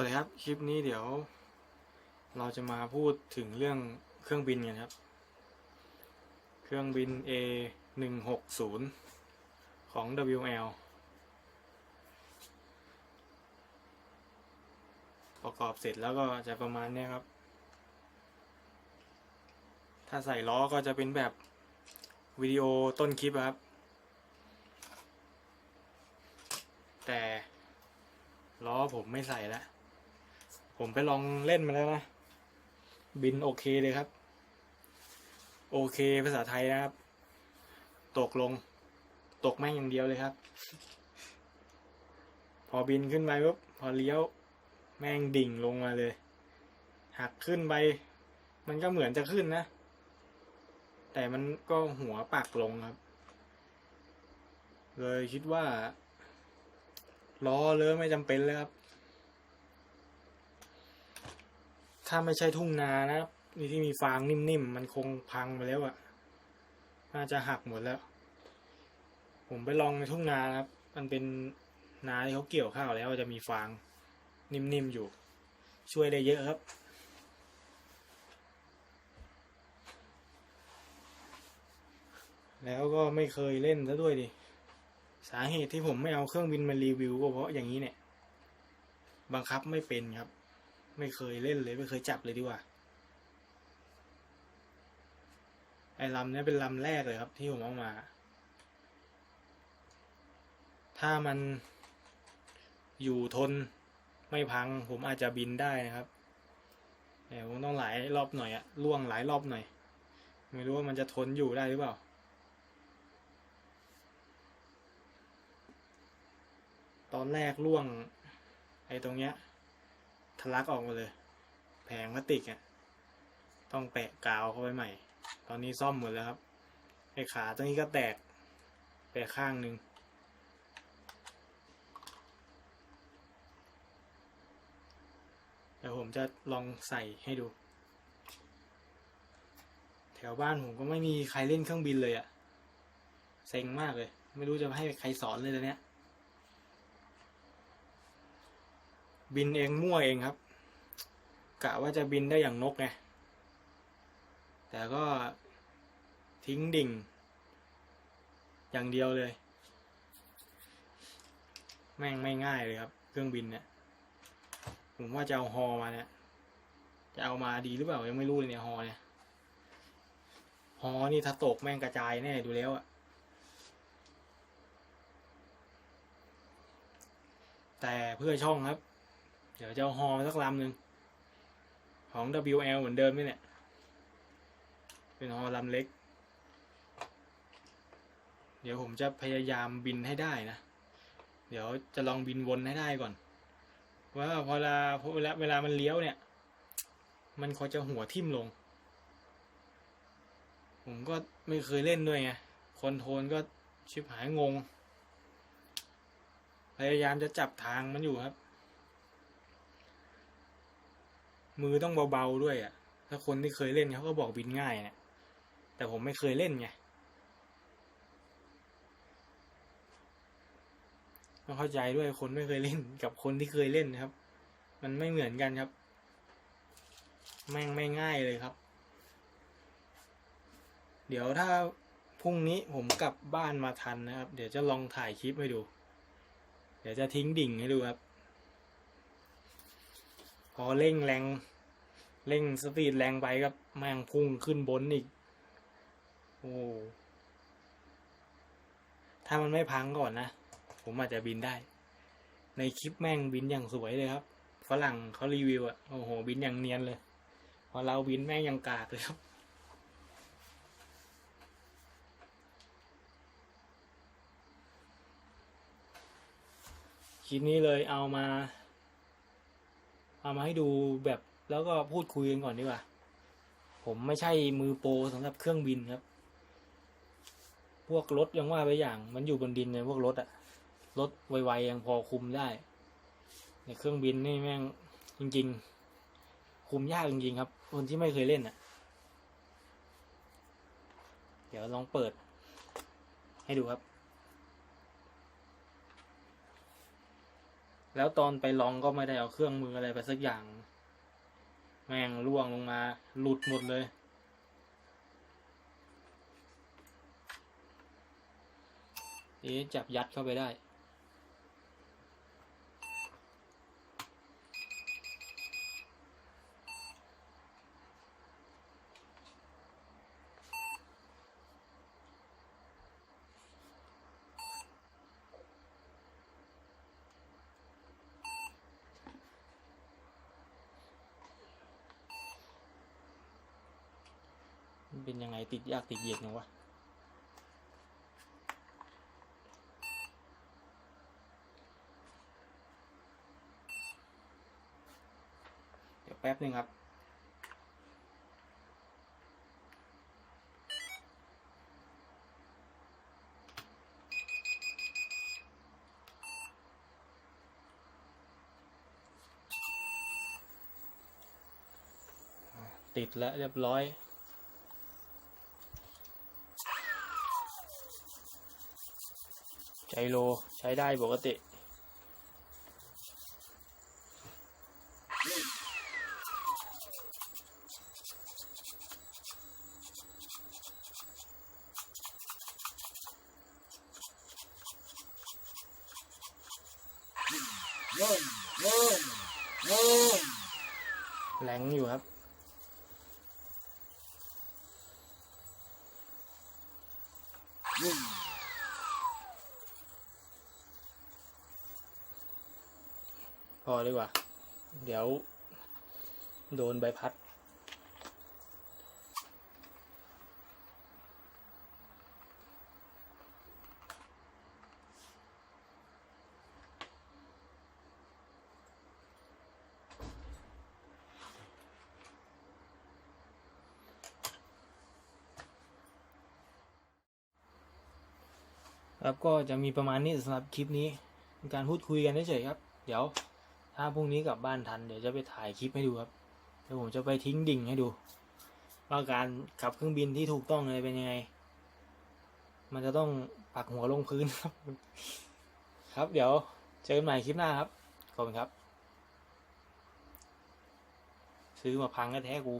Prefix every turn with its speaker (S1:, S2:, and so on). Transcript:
S1: วัสดีครับ คลิปนี้เดี๋ยว เราจะมาพูดถึงเรื่องเครื่องบินกันครับ เครื่องบิน A หนึ่งหกศูนย์ของ WL ประกอบเสร็จแล้วก็จะประมาณนี้ครับ ถ้าใส่ล้อก็จะเป็นแบบวิดีโอต้นคลิปครับ แต่ล้อผมไม่ใส่แล้ว ผมไปลองเล่นมาแล้วนะ บินโอเคเลยครับ โอเคภาษาไทยนะครับ ตกลง ตกแม่งอย่างเดียวเลยครับ พอบินขึ้นไปปุ๊บพอเลี้ยว แม่งดิ่งลงมาเลย หักขึ้นไป มันก็เหมือนจะขึ้นนะ แต่มันก็หัวปักลงครับ เลยคิดว่าล้อเลยไม่จำเป็นเลยครับ ถ้าไม่ใช่ทุ่งนานะครับนี่ที่มีฟางนิ่มๆ มันคงพังไปแล้วอะน่าจะหักหมดแล้ว ผมไปลองในทุ่งนานะครับ มันเป็นนาที่เขาเกี่ยวข้าวแล้วจะมีฟางนิ่มๆอยู่ ช่วยได้เยอะครับแล้วก็ไม่เคยเล่นซะด้วยดิ สาเหตุที่ผมไม่เอาเครื่องบินมารีวิวก็เพราะอย่างนี้เนี่ย บังคับไม่เป็นครับ ไม่เคยเล่นเลยไม่เคยจับเลยดีกว่า ไอ้ลำเนี้ยเป็นลำแรกเลยครับที่ผมเอามา ถ้ามันอยู่ทนไม่พังผมอาจจะบินได้นะครับแต่ผมต้องหลายรอบหน่อยอะล่วงหลายรอบหน่อย ไม่รู้ว่ามันจะทนอยู่ได้หรือเปล่าตอนแรกล่วง ไอ้ตรงเนี้ย ทะลักออกมาเลย แผงพลาสติกอะต้องแปะกาวเข้าไปใหม่ ตอนนี้ซ่อมหมดแล้วครับไอ้ขาตรงนี้ก็แตกไปข้างหนึ่งเดี๋ยวผมจะลองใส่ให้ดู แถวบ้านผมก็ไม่มีใครเล่นเครื่องบินเลยอะ่ะเซ็งมากเลย ไม่รู้จะให้ใครสอนเลยตอนเนี้ย บินเองมั่วเองครับ กะว่าจะบินได้อย่างนกไงแต่ก็ทิ้งดิ่ง อย่างเดียวเลย แม่งไม่ง่ายเลยครับ เครื่องบินเนี่ยผมว่าจะเอาฮอมาเนี่ยจะเอามาดีหรือเปล่ายังไม่รู้เลยเนี่ยฮอเนี่ยฮอนี่ถ้าตกแม่งกระจายแน่ดูแล้วอะแต่เพื่อช่องครับ เดี๋ยวจะเอาฮอมาสักลำหนึ่งของ WL เหมือนเดิมนี่เนี่ยเป็นฮอลำเล็ก เดี๋ยวผมจะพยายามบินให้ได้นะ เดี๋ยวจะลองบินวนให้ได้ก่อน ว่าพอเวลาเวลาเวลามันเลี้ยวเนี่ย มันคอยจะหัวทิ่มลง ผมก็ไม่เคยเล่นด้วยไง คอนโทรลก็ชิบหายงง พยายามจะจับทางมันอยู่ครับ มือต้องเบาๆด้วยอะ่ะ ถ้าคนที่เคยเล่นเขาก็บอกบินง่ายเนี่ย แต่ผมไม่เคยเล่นไงต้องเข้าใจด้วยคนไม่เคยเล่นกับคนที่เคยเล่นนะครับ มันไม่เหมือนกันครับ แม่งไม่ง่ายเลยครับ เดี๋ยวถ้าพรุ่งนี้ผมกลับบ้านมาทันนะครับ เดี๋ยวจะลองถ่ายคลิปให้ดู เดี๋ยวจะทิ้งดิ่งให้ดูครับ อเร่งแรง เร่งสปีดแรงไปครับแม่งพุ่งขึ้นบนอีก โอ้ถ้ามันไม่พังก่อนนะ ผมอาจจะบินได้ ในคลิปแม่งบินอย่างสวยเลยครับฝรั่งเขารีวิวอะโอ้โห บินอย่างเนียนเลย พอเราบินแม่งยังกากเลยครับคลิปนี้เลยเอามา เอามาให้ดูแบบแล้วก็พูดคุยกันก่อนดีกว่า ผมไม่ใช่มือโปรสำหรับเครื่องบินครับ พวกรถยังว่าไปอย่าง มันอยู่บนดินในพวกรถอะรถไวๆยังพอคุมได้ ในเครื่องบินนี่แม่งจริง ๆ คุมยากจริงๆครับ คนที่ไม่เคยเล่นอะเดี๋ยวลองเปิด ให้ดูครับ แล้วตอนไปลองก็ไม่ได้เอาเครื่องมืออะไรไปสักอย่าง แม่งล่วงลงมา หลุดหมดเลย นี่จับยัดเข้าไปได้ มันเป็นยังไงติดยากติดเย็นยังวะเดี๋ยวแป๊บนึงครับติดแล้วเรียบร้อย ใจโลใช้ได้ปกติแรงอยู่ครับ อดีกว่า เดี๋ยว โดนใบพัด ครับก็จะมีประมาณนี้สำหรับคลิปนี้เป็นการพูดคุยกันเฉยๆครับ เดี๋ยว ถ้าพรุ่งนี้กลับบ้านทันเดี๋ยวจะไปถ่ายคลิปให้ดูครับเดี๋ยวผมจะไปทิ้งดิ่งให้ดู ว่าการขับเครื่องบินที่ถูกต้องเลยเป็นยังไง มันจะต้องปักหัวลงพื้นครับ ครับ เดี๋ยวเจอกันใหม่คลิปหน้าครับขอบคุณครับ ซื้อมาพังก็แท้กู